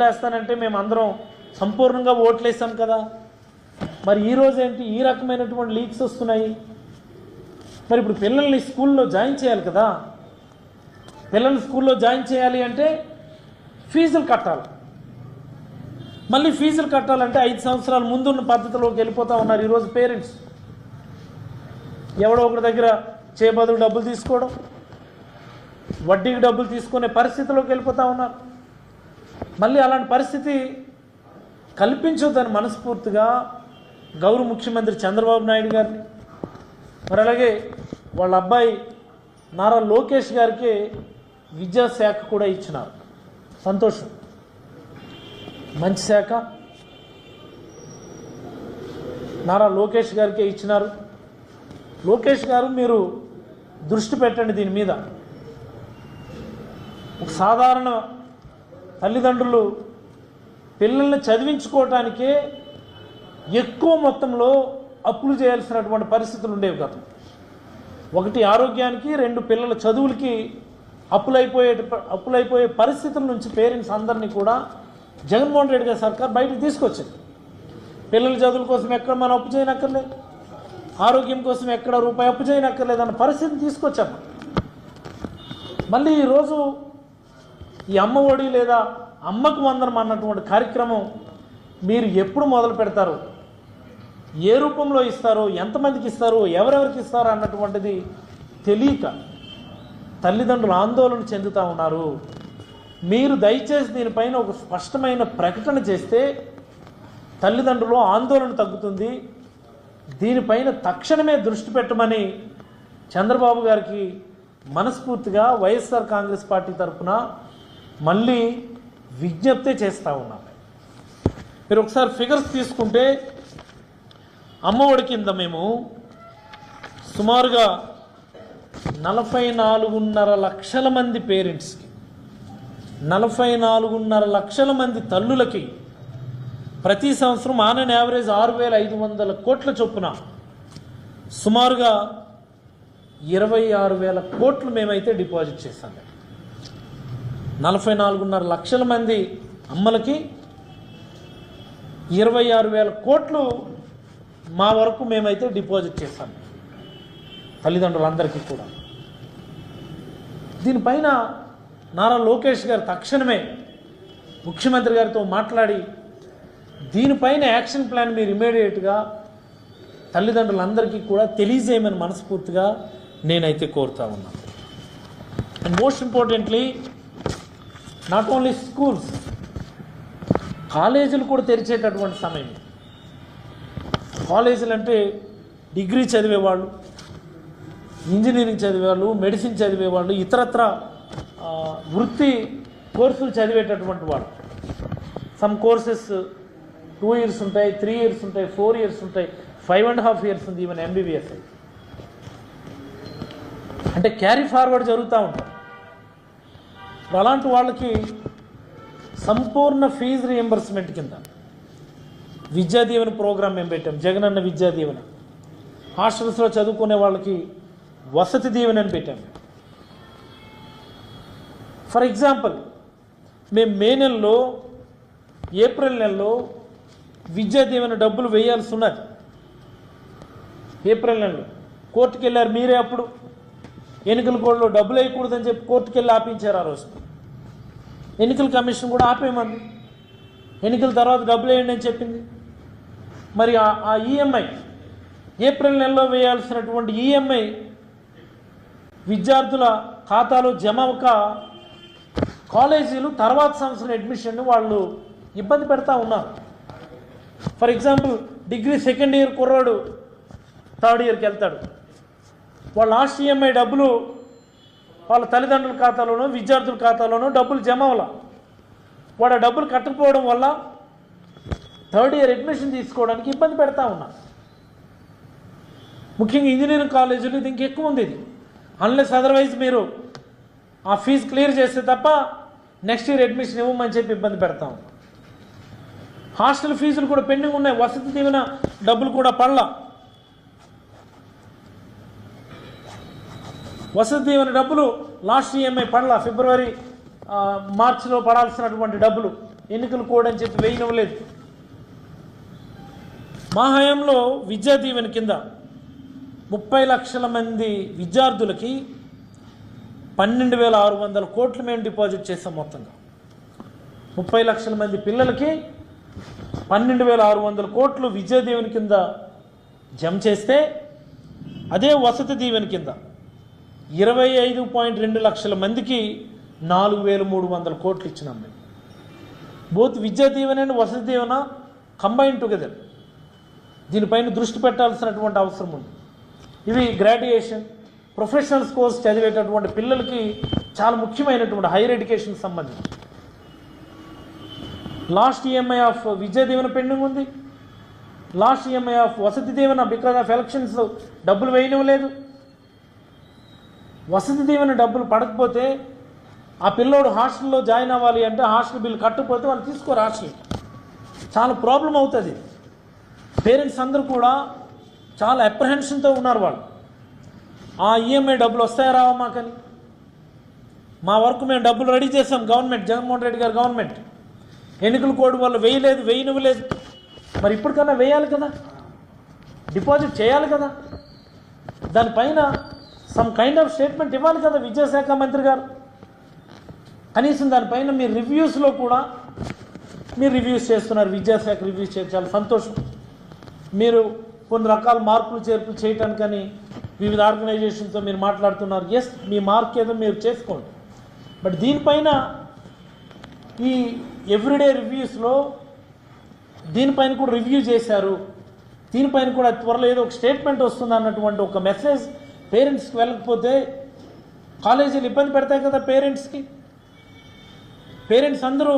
వేస్తానంటే మేము అందరం సంపూర్ణంగా ఓట్లు వేసాం కదా. మరి ఈరోజు ఏంటి ఈ రకమైనటువంటి లీక్స్ వస్తున్నాయి. మరి ఇప్పుడు పిల్లల్ని స్కూల్లో జాయిన్ చేయాలి కదా. పిల్లల్ని స్కూల్లో జాయిన్ చేయాలి అంటే ఫీజులు కట్టాలి. మళ్ళీ ఫీజులు కట్టాలంటే ఐదు సంవత్సరాల ముందున్న పద్ధతిలోకి వెళ్ళిపోతా ఉన్నారు ఈరోజు పేరెంట్స్. ఎవడో ఒకరి దగ్గర చేబదులు డబ్బులు తీసుకోవడం వడ్డీకి డబ్బులు తీసుకునే పరిస్థితిలోకి వెళ్ళిపోతా ఉన్నారు. మళ్ళీ అలాంటి పరిస్థితి కల్పించొద్దని మనస్ఫూర్తిగా గౌరవ ముఖ్యమంత్రి చంద్రబాబు నాయుడు గారిని మరి అలాగే వాళ్ళ అబ్బాయి నారా లోకేష్ గారికి విద్యాశాఖ కూడా ఇచ్చినారు. సంతోషం. మంచి శాఖ. నారా లోకేష్ గారికే ఇచ్చినారు. లోకేష్ గారు మీరు దృష్టి పెట్టండి దీని మీద. ఒక సాధారణ తల్లిదండ్రులు పిల్లల్ని చదివించుకోవటానికే ఎక్కువ మొత్తంలో అప్పులు చేయాల్సినటువంటి పరిస్థితులు ఉండేవి గతం ఒకటి ఆరోగ్యానికి రెండు పిల్లల చదువులకి అప్పులైపోయే అప్పులైపోయే పరిస్థితుల నుంచి పేరెంట్స్ అందరినీ కూడా జగన్మోహన్ రెడ్డి గారి సర్కార్ బయటకు తీసుకొచ్చింది. పిల్లల చదువుల కోసం ఎక్కడ మనం అప్పు చేయనక్కర్లేదు. ఆరోగ్యం కోసం ఎక్కడ రూపాయి అప్పు చేయనక్కర్లేదు అన్న పరిస్థితిని తీసుకొచ్చాము మళ్ళీ ఈరోజు ఈ అమ్మ ఒడి లేదా అమ్మకు వందనం అన్నటువంటి కార్యక్రమం మీరు ఎప్పుడు మొదలు పెడతారు? ఏ రూపంలో ఇస్తారో? ఎంతమందికి ఇస్తారు? ఎవరెవరికి ఇస్తారో అన్నటువంటిది తెలియక తల్లిదండ్రులు ఆందోళన చెందుతూ ఉన్నారు. మీరు దయచేసి దీనిపైన ఒక స్పష్టమైన ప్రకటన చేస్తే తల్లిదండ్రులు ఆందోళన తగ్గుతుంది. దీనిపైన తక్షణమే దృష్టి పెట్టమని చంద్రబాబు గారికి మనస్ఫూర్తిగా వైఎస్ఆర్ కాంగ్రెస్ పార్టీ తరఫున మళ్ళీ విజ్ఞప్తి చేస్తూ ఉన్నాను మీరు ఒకసారి ఫిగర్స్ తీసుకుంటే అమ్మఒడి కింద మేము సుమారుగా నలభై నాలుగున్నర లక్షల మంది పేరెంట్స్కి నలభై నాలుగున్నర లక్షల మంది తల్లులకి ప్రతి సంవత్సరం ఆన్ అండ్ యావరేజ్ ఆరు వేల ఐదు వందల కోట్ల చొప్పున సుమారుగా ఇరవై ఆరు వేల కోట్లు మేమైతే డిపాజిట్ చేశాం. నలభై నాలుగున్నర లక్షల మంది అమ్మలకి ఇరవై ఆరు వేల కోట్లు మా వరకు మేమైతే డిపాజిట్ చేశాం తల్లిదండ్రులందరికీ కూడా. దీనిపైన నారా లోకేష్ గారు తక్షణమే ముఖ్యమంత్రి గారితో మాట్లాడి దీనిపైన యాక్షన్ ప్లాన్ మీరు ఇమీడియట్గా తల్లిదండ్రులందరికీ కూడా తెలియజేయమని మనస్ఫూర్తిగా నేనైతే కోరుతా ఉన్నాను. And most importantly not only schools కాలేజీలు కూడా తెరిచేటటువంటి సమయం కాలేజీలు అంటే డిగ్రీ చదివేవాళ్ళు ఇంజనీరింగ్ చదివేవాళ్ళు మెడిసిన్ చదివేవాళ్ళు ఇతరత్ర వృత్తి కోర్సులు చదివేటటువంటి వాళ్ళు. సమ్ కోర్సెస్ టూ ఇయర్స్ ఉంటాయి త్రీ ఇయర్స్ ఉంటాయి ఫోర్ ఇయర్స్ ఉంటాయి ఫైవ్ అండ్ హాఫ్ ఇయర్స్ ఉంది ఈవెన్ ఎంబీబీఎస్ అంటే క్యారీ ఫార్వర్డ్ జరుగుతూ ఉంటాం ఇప్పుడు అలాంటి వాళ్ళకి సంపూర్ణ ఫీజు రియంబర్స్మెంట్ కింద విద్యా ప్రోగ్రాం మేము పెట్టాం. జగనన్న విద్యాదీవెన. హాస్టల్స్లో చదువుకునే వాళ్ళకి వసతి దీవెన అని పెట్టాం. ఫర్ ఎగ్జాంపుల్ మేము మే నెలలో ఏప్రిల్ నెలలో విద్యాదీవెన డబ్బులు వేయాల్సి ఉన్నది. ఏప్రిల్ నెలలో. కోర్టుకు వెళ్ళారు మీరే అప్పుడు. ఎన్నికల కోడ్లో డబ్బులు వేయకూడదని చెప్పి కోర్టుకు వెళ్ళి ఆపించారు ఆ రోజు. ఎన్నికల కమిషన్ కూడా ఆపేయమంది. ఎన్నికల తర్వాత డబ్బులు వేయండి అని చెప్పింది. మరి ఆ- ఆ ఈఎంఐ ఏప్రిల్ నెలలో వేయాల్సినటువంటి ఈఎంఐ విద్యార్థుల ఖాతాలో జమ అవ్వక కాలేజీలు తర్వాత సంవత్సరం అడ్మిషన్ వాళ్ళు ఇబ్బంది పెడతా ఉన్నారు. For example degree second year కుర్రాడు థర్డ్ ఇయర్కి వెళ్తాడు. వాళ్ళ లాస్ట్ ఈఎంఐ డబ్బులు వాళ్ళ తల్లిదండ్రుల ఖాతాలోనూ విద్యార్థుల ఖాతాలోనూ డబ్బులు జమ అవ్వాల. వాడు డబ్బులు కట్టకపోవడం వల్ల థర్డ్ ఇయర్ అడ్మిషన్ తీసుకోవడానికి ఇబ్బంది పెడతా ఉన్నా. ముఖ్యంగా ఇంజనీరింగ్ కాలేజీలు ఇది ఇంకెక్కువ ఉంది ఇది. అన్లెస్ అదర్వైజ్ మీరు ఆ ఫీజు క్లియర్ చేస్తే తప్ప నెక్స్ట్ ఇయర్ అడ్మిషన్ ఇవ్వమని చెప్పి ఇబ్బంది పెడతాం హాస్టల్ ఫీజులు కూడా పెండింగ్ ఉన్నాయి. వసతి దీవెన డబ్బులు కూడా పడలా. వసతి దీవెన డబ్బులు? లాస్ట్ ఈఎంఐ పడలా ఫిబ్రవరి మార్చిలో పడాల్సినటువంటి డబ్బులు. ఎన్నికలు కూడా అని చెప్పి వేయనివ్వలేదు మా హయాంలో విద్యా దీవెన కింద ముప్పై లక్షల మంది విద్యార్థులకి పన్నెండు వేల ఆరు వందల కోట్లు మేము డిపాజిట్ చేసాం మొత్తంగా. ముప్పై లక్షల మంది పిల్లలకి పన్నెండు వేల ఆరు వందల కోట్లు విద్యా దీవెన కింద జమ చేస్తే అదే వసతి దీవెన కింద ఇరవై ఐదు పాయింట్ రెండు లక్షల మందికి నాలుగు వేల మూడు వందల కోట్లు ఇచ్చినాం మేము. Both Vidya Deevena and Vasathi Deevena combine together. దీనిపైన దృష్టి పెట్టాల్సినటువంటి అవసరం ఉంది. ఇవి గ్రాడ్యుయేషన్ ప్రొఫెషనల్స్ కోర్స్ చదివేటటువంటి పిల్లలకి చాలా ముఖ్యమైనటువంటి హైయర్ ఎడ్యుకేషన్ సంబంధించి. Last EMI of Vidya Deevena pending ఉంది. Last EMI of Vasathi Deevena because of elections డబ్బులు వేయడం లేదు వసతి దీవెన డబ్బులు పడకపోతే ఆ పిల్లోడు హాస్టల్లో జాయిన్ అవ్వాలి అంటే హాస్టల్ బిల్ కట్టకపోతే వాళ్ళు తీసుకోరు హాస్టల్. చాలా ప్రాబ్లం అవుతుంది. పేరెంట్స్ అందరూ కూడా చాలా అప్రహెన్షన్తో ఉన్నారు వాళ్ళు. ఆ ఈఎంఐ డబ్బులు వస్తాయా రావా మాకని? మా వరకు మేము డబ్బులు రెడీ చేసాం గవర్నమెంట్ జగన్మోహన్ రెడ్డి గారు గవర్నమెంట్. ఎన్నికల కోడ్ వల్ల వేయలేదు వేయనివ్వలేదు. మరి ఇప్పటికన్నా వేయాలి కదా? డిపాజిట్ చేయాలి కదా? దానిపైన సమ్ కైండ్ ఆఫ్ స్టేట్మెంట్ ఇవ్వాలి కదా విద్యాశాఖ మంత్రి గారు. కనీసం దానిపైన మీ రివ్యూస్లో కూడా మీరు రివ్యూస్ చేస్తున్నారు విద్యాశాఖ రివ్యూస్ చేయడం చాలా సంతోషం. మీరు కొన్ని రకాల మార్పులు చేర్పులు చేయటానికని వివిధ ఆర్గనైజేషన్తో మీరు మాట్లాడుతున్నారు. ఎస్ మీ మార్క్ ఏదో మీరు చేసుకోండి. బట్ దీనిపైన ఈ ఎవ్రీడే రివ్యూస్లో దీనిపైన కూడా రివ్యూ చేశారు. దీనిపైన కూడా త్వరలో ఏదో ఒక స్టేట్మెంట్ వస్తుంది అన్నటువంటి ఒక మెసేజ్ పేరెంట్స్కి వెళ్ళకపోతే కాలేజీలు ఇబ్బంది పెడతాయి కదా పేరెంట్స్కి పేరెంట్స్ అందరూ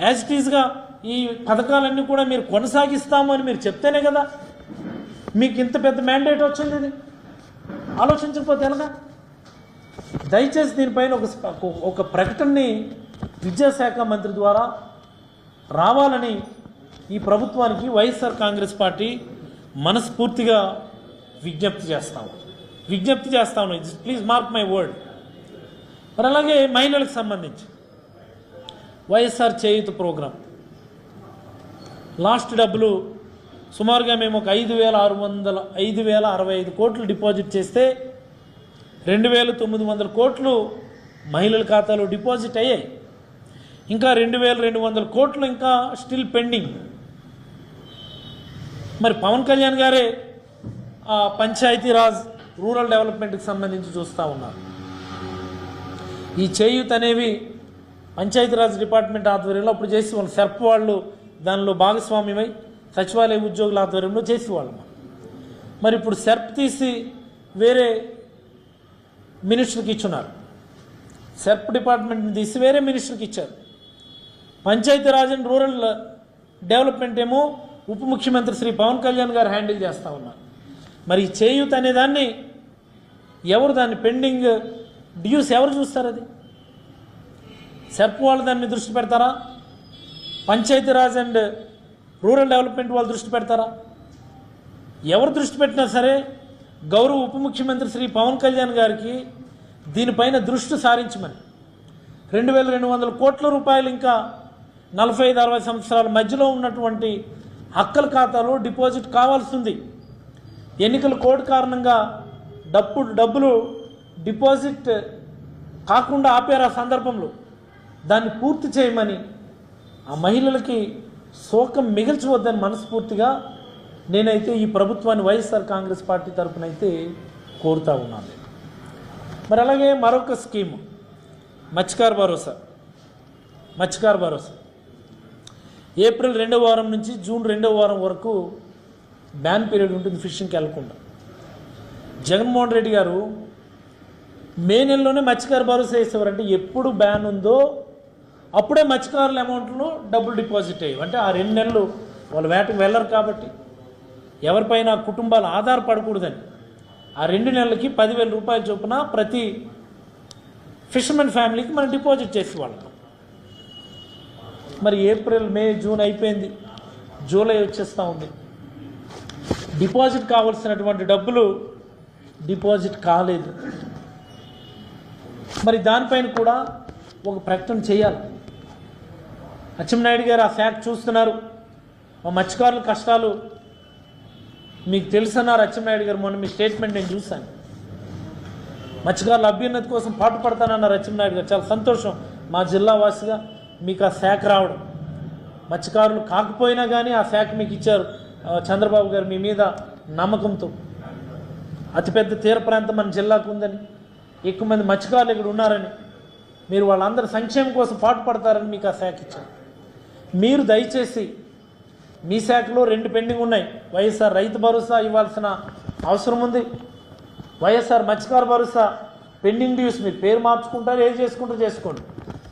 యాజ్ టీజ్గా ఈ పథకాలన్నీ కూడా మీరు కొనసాగిస్తాము అని మీరు చెప్తేనే కదా మీకు ఇంత పెద్ద మ్యాండేట్ వచ్చింది ఇది. ఆలోచించకపోతే ఎలాగా? దయచేసి దీనిపైన ఒక ఒక ప్రకటనని విద్యాశాఖ మంత్రి ద్వారా రావాలని ఈ ప్రభుత్వానికి వైఎస్ఆర్ కాంగ్రెస్ పార్టీ మనస్ఫూర్తిగా విజ్ఞప్తి చేస్తాము విజ్ఞప్తి చేస్తాను ప్లీజ్ మార్క్ మై వర్డ్ మరి అలాగే మహిళలకు సంబంధించి వైఎస్ఆర్ చేయూత ప్రోగ్రాం. లాస్ట్ డబ్బులు సుమారుగా మేము ఒక ఐదు వేల ఆరు వందల ఐదు వేల అరవై ఐదు కోట్లు డిపాజిట్ చేస్తే రెండు వేల తొమ్మిది వందల కోట్లు మహిళల ఖాతాలో డిపాజిట్ అయ్యాయి. ఇంకా రెండు వేల రెండు వందల కోట్లు ఇంకా స్టిల్ పెండింగ్ మరి పవన్ కళ్యాణ్ గారే పంచాయతీరాజ్ రూరల్ డెవలప్మెంట్కి సంబంధించి చూస్తూ ఉన్నారు ఈ చేయూత్ అనేవి పంచాయతీరాజ్ డిపార్ట్మెంట్ ఆధ్వర్యంలో అప్పుడు చేసి వాళ్ళు సెర్ప్ వాళ్ళు దానిలో భాగస్వామ్యమై సచివాలయ ఉద్యోగుల ఆధ్వర్యంలో చేసేవాళ్ళం. మరి ఇప్పుడు సెర్ప్ తీసి వేరే మినిస్టర్కి ఇచ్చున్నారు. సెర్ప్ డిపార్ట్మెంట్ని తీసి వేరే మినిస్టర్కి ఇచ్చారు. పంచాయతీరాజ్ అండ్ రూరల్ డెవలప్మెంట్ ఏమో ఉప ముఖ్యమంత్రి శ్రీ పవన్ కళ్యాణ్ గారు హ్యాండిల్ చేస్తూ ఉన్నారు. మరి ఈ చేయూత్ అనే దాన్ని ఎవరు దాన్ని పెండింగ్ డ్యూస్ ఎవరు చూస్తారు అది? సెర్ప్ వాళ్ళు దాన్ని దృష్టి పెడతారా? పంచాయతీరాజ్ అండ్ రూరల్ డెవలప్మెంట్ వాళ్ళు దృష్టి పెడతారా? ఎవరు దృష్టి పెట్టినా సరే గౌరవ ఉప ముఖ్యమంత్రి శ్రీ పవన్ కళ్యాణ్ గారికి దీనిపైన దృష్టి సారించమని. రెండు వేల రెండు వందల కోట్ల రూపాయలు ఇంకా నలభై ఐదు అరవై సంవత్సరాల మధ్యలో ఉన్నటువంటి హక్కల ఖాతాలో డిపాజిట్ కావాల్సింది ఎన్నికల కోడ్ కారణంగా డబ్బు డబ్బులు డిపాజిట్ కాకుండా ఆపారు ఆ సందర్భంలో. దాన్ని పూర్తి చేయమని ఆ మహిళలకి శోకం మిగిల్చవద్దని మనస్ఫూర్తిగా నేనైతే ఈ ప్రభుత్వాన్ని వైఎస్ఆర్ కాంగ్రెస్ పార్టీ తరఫున అయితే కోరుతా ఉన్నాను. మరి అలాగే మరొక స్కీము. మత్స్యకార భరోసా. మత్స్యకార భరోసా. ఏప్రిల్ రెండవ వారం నుంచి జూన్ రెండవ వారం వరకు బ్యాన్ పీరియడ్ ఉంటుంది ఫిషింగ్కి వెళ్ళకుండా. జగన్మోహన్ రెడ్డి గారు మే నెలలోనే మత్స్యకారు భరోసా వేసేవారంటే ఎప్పుడు బ్యాన్ ఉందో అప్పుడే మత్స్యకారుల అమౌంట్లో డబ్బులు డిపాజిట్ అయ్యి అంటే ఆ రెండు నెలలు వాళ్ళు వేటకు వెళ్ళరు కాబట్టి ఎవరిపైన కుటుంబాలు ఆధారపడకూడదని ఆ రెండు నెలలకి పదివేల రూపాయల చొప్పున ప్రతి ఫిషర్మెన్ ఫ్యామిలీకి మనం డిపాజిట్ చేసేవాళ్ళం. మరి ఏప్రిల్ మే జూన్ అయిపోయింది. జూలై వచ్చేస్తూ ఉంది. డిపాజిట్ కావాల్సినటువంటి డబ్బులు డిపాజిట్ కాలేదు. మరి దానిపైన కూడా ఒక ప్రకటన చేయాలి. అచ్చెన్నాయుడు గారు ఆ ఫ్యాక్ట్ చూస్తున్నారు. మా మత్స్యకారుల కష్టాలు మీకు తెలుసన్నారు అచ్చెన్నాయుడు గారు. మొన్న మీ స్టేట్మెంట్ నేను చూశాను. మత్స్యకారుల అభ్యున్నతి కోసం పాటుపడతానన్నారు అచ్చెన్నాయుడు గారు. చాలా సంతోషం మా జిల్లా వాసిగా మీకు ఆ శాఖ రావడం. మత్స్యకారులు కాకపోయినా కానీ ఆ శాఖ మీకు ఇచ్చారు. చంద్రబాబు గారు మీ మీద నమ్మకంతో అతిపెద్ద తీర ప్రాంతం మన జిల్లాకు ఉందని ఎక్కువ మంది మత్స్యకారులు ఇక్కడ ఉన్నారని మీరు వాళ్ళందరి సంక్షేమం కోసం పాటుపడతారని మీకు ఆ శాఖ ఇచ్చారు. మీరు దయచేసి మీ శాఖలో రెండు పెండింగ్ ఉన్నాయి. వైఎస్ఆర్ రైతు భరోసా ఇవ్వాల్సిన అవసరం ఉంది. వైఎస్ఆర్ మత్స్యకార భరోసా పెండింగ్ డ్యూస్ మీరు పేరు మార్చుకుంటారు ఏది చేసుకుంటారు చేసుకోండి.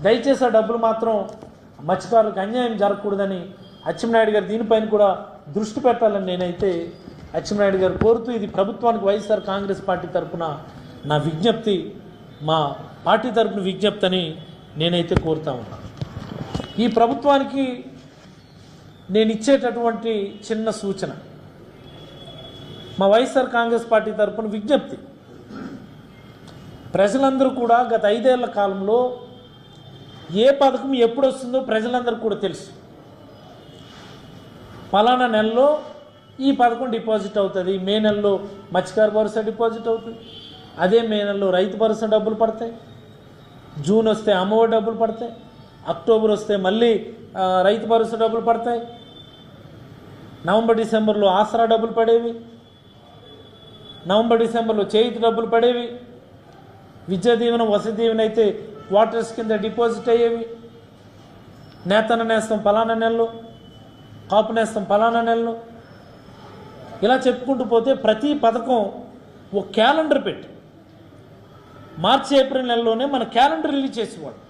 దయచేసి ఆ డబ్బులు మాత్రం మత్స్యకారులకు అన్యాయం జరగకూడదని అచ్చెన్నాయుడు గారు దీనిపైన కూడా దృష్టి పెట్టాలని నేనైతే అచ్చెన్నాయుడు గారు కోరుతూ ఇది ప్రభుత్వానికి వైఎస్ఆర్ కాంగ్రెస్ పార్టీ తరఫున నా విజ్ఞప్తి మా పార్టీ తరఫున విజ్ఞప్తి అని నేనైతే కోరుతా ఉన్నాను ఈ ప్రభుత్వానికి నేను ఇచ్చేటటువంటి చిన్న సూచన మా వైఎస్ఆర్ కాంగ్రెస్ పార్టీ తరపున విజ్ఞప్తి. ప్రజలందరూ కూడా గత ఐదేళ్ళ కాలంలో ఏ పథకం ఎప్పుడు వస్తుందో ప్రజలందరికీ కూడా తెలుసు. ఫలానా నెలలో ఈ పథకం డిపాజిట్ అవుతుంది. మే నెలలో మత్స్యకార భరోసా డిపాజిట్ అవుతుంది. అదే మే నెలలో రైతు భరోసా డబ్బులు పడతాయి. జూన్ వస్తే అమ్మఒడి డబ్బులు పడతాయి. అక్టోబర్ వస్తే మళ్ళీ రైతు భరోసా డబ్బులు పడతాయి. నవంబర్ డిసెంబర్లో ఆసరా డబ్బులు పడేవి. నవంబర్ డిసెంబర్లో చేతి డబ్బులు పడేవి. విద్యా దీవెన వసతి దీవెన అయితే క్వార్టర్స్ కింద డిపాజిట్ అయ్యేవి. నేతన నేస్తం ఫలానా నెలలో కాపునేస్తాం ఫలానా నెలలో. ఇలా చెప్పుకుంటూ పోతే ప్రతి పథకం ఒక క్యాలెండర్ పెట్టి మార్చి ఏప్రిల్ నెలలోనే మన క్యాలెండర్ రిలీజ్ చేసేవాడు.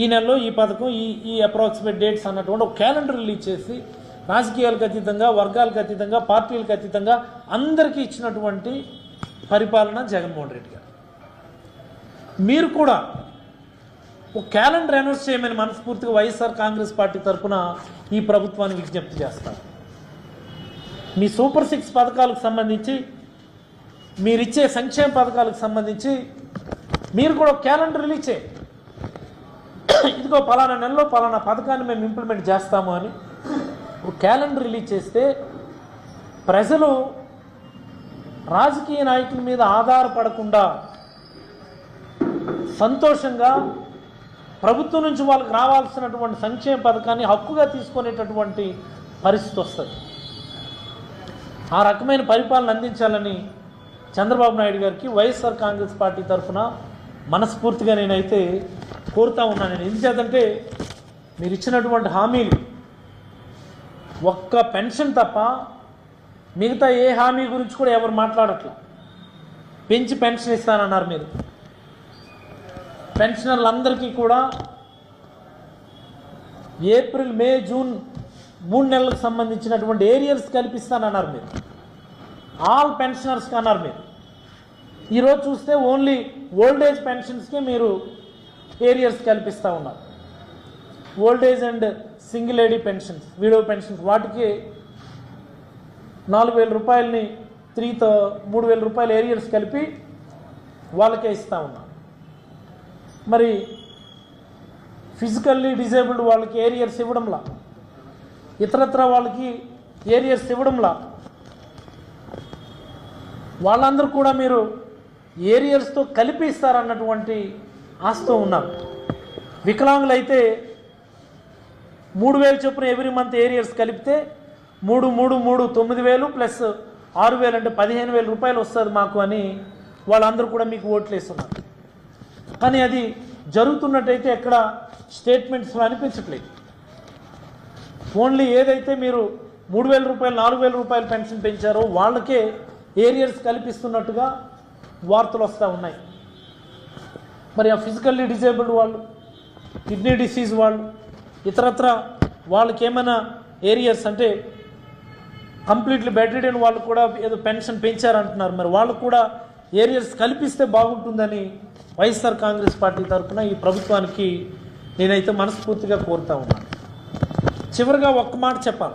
ఈ నెలలో ఈ పథకం ఈ ఈ అప్రాక్సిమేట్ డేట్స్ అన్నటువంటి ఒక క్యాలెండర్ రిలీజ్ చేసి రాజకీయాలకు అతీతంగా వర్గాలకు అతీతంగా పార్టీలకు అతీతంగా అందరికీ ఇచ్చినటువంటి పరిపాలన జగన్మోహన్ రెడ్డి గారు. మీరు కూడా ఒక క్యాలెండర్ అనౌన్స్ చేయమని మనస్ఫూర్తిగా వైఎస్ఆర్ కాంగ్రెస్ పార్టీ తరఫున ఈ ప్రభుత్వాన్ని విజ్ఞప్తి చేస్తారు మీ సూపర్ సిక్స్ పథకాలకు సంబంధించి మీరిచ్చే సంక్షేమ పథకాలకు సంబంధించి మీరు కూడా క్యాలెండర్ రిలీజ్ చేయండి. ఇదిగో పలానా నెలలో పలానా పథకాన్ని మేము ఇంప్లిమెంట్ చేస్తాము అని ఒక క్యాలెండర్ రిలీజ్ చేస్తే ప్రజలు రాజకీయ నాయకుల మీద ఆధారపడకుండా సంతోషంగా ప్రభుత్వం నుంచి వాళ్ళకి రావాల్సినటువంటి సంక్షేమ పథకాన్ని హక్కుగా తీసుకునేటటువంటి పరిస్థితి వస్తుంది. ఆ రకమైన పరిపాలన అందించాలని చంద్రబాబు నాయుడు గారికి వైఎస్ఆర్ కాంగ్రెస్ పార్టీ తరఫున మనస్ఫూర్తిగా నేనైతే కోరుతా ఉన్నాను నేను ఎందుచేతంటే మీరు ఇచ్చినటువంటి హామీలు ఒక్క పెన్షన్ తప్ప మిగతా ఏ హామీ గురించి కూడా ఎవరు మాట్లాడట్లా. పెంచి పెన్షన్ ఇస్తానన్నారు మీరు. పెన్షనర్లందరికీ కూడా ఏప్రిల్ మే జూన్ మూడు నెలలకు సంబంధించినటువంటి ఏరియర్స్ కల్పిస్తానన్నారు మీరు. ఆల్ పెన్షనర్స్కి అన్నారు మీరు. ఈరోజు చూస్తే ఓన్లీ ఓల్డ్ ఏజ్ పెన్షన్స్కే మీరు ఏరియర్స్ కల్పిస్తూ ఉన్నారు. Old age and single lady pensions widow pensions వాటికి నాలుగు వేల రూపాయలని త్రీతో మూడు వేల రూపాయల ఏరియర్స్ కలిపి వాళ్ళకే ఇస్తూ ఉన్నారు మరి ఫిజికల్లీ డిజేబుల్డ్ వాళ్ళకి ఏరియర్స్ ఇవ్వడంలా? ఇతరత్ర వాళ్ళకి ఏరియర్స్ ఇవ్వడంలా? వాళ్ళందరూ కూడా మీరు ఏరియర్స్తో కలిపి ఇస్తారన్నటువంటి ఆస్తో ఉన్నారు. వికలాంగులు అయితే మూడు వేలు చొప్పున ఎవ్రీ మంత్ ఏరియర్స్ కలిపితే మూడు మూడు మూడు తొమ్మిది వేలు ప్లస్ ఆరు వేలు అంటే పదిహేను వేల రూపాయలు వస్తుంది మాకు అని వాళ్ళందరూ కూడా మీకు ఓట్లు వేస్తున్నారు కానీ అది జరుగుతున్నట్టయితే ఎక్కడ స్టేట్మెంట్స్లో అనిపించట్లేదు. ఓన్లీ ఏదైతే మీరు మూడు వేల రూపాయలు నాలుగు వేల రూపాయలు పెన్షన్ పెంచారో వాళ్ళకే ఏరియర్స్ కల్పిస్తున్నట్టుగా వార్తలు వస్తూ ఉన్నాయి. మరి ఆ ఫిజికల్లీ డిజేబుల్డ్ వాళ్ళు కిడ్నీ డిసీజ్ వాళ్ళు ఇతరత్ర వాళ్ళకి ఏమైనా ఏరియర్స్ అంటే కంప్లీట్లీ బెడ్ రిడెన్ వాళ్ళు కూడా ఏదో పెన్షన్ పెంచారంటున్నారు. మరి వాళ్ళు కూడా ఏరియర్స్ కల్పిస్తే బాగుంటుందని వైఎస్ఆర్ కాంగ్రెస్ పార్టీ తరఫున ఈ ప్రభుత్వానికి నేనైతే మనస్ఫూర్తిగా కోరుతా ఉన్నాను. చివరిగా ఒక్క మాట చెప్పాలి.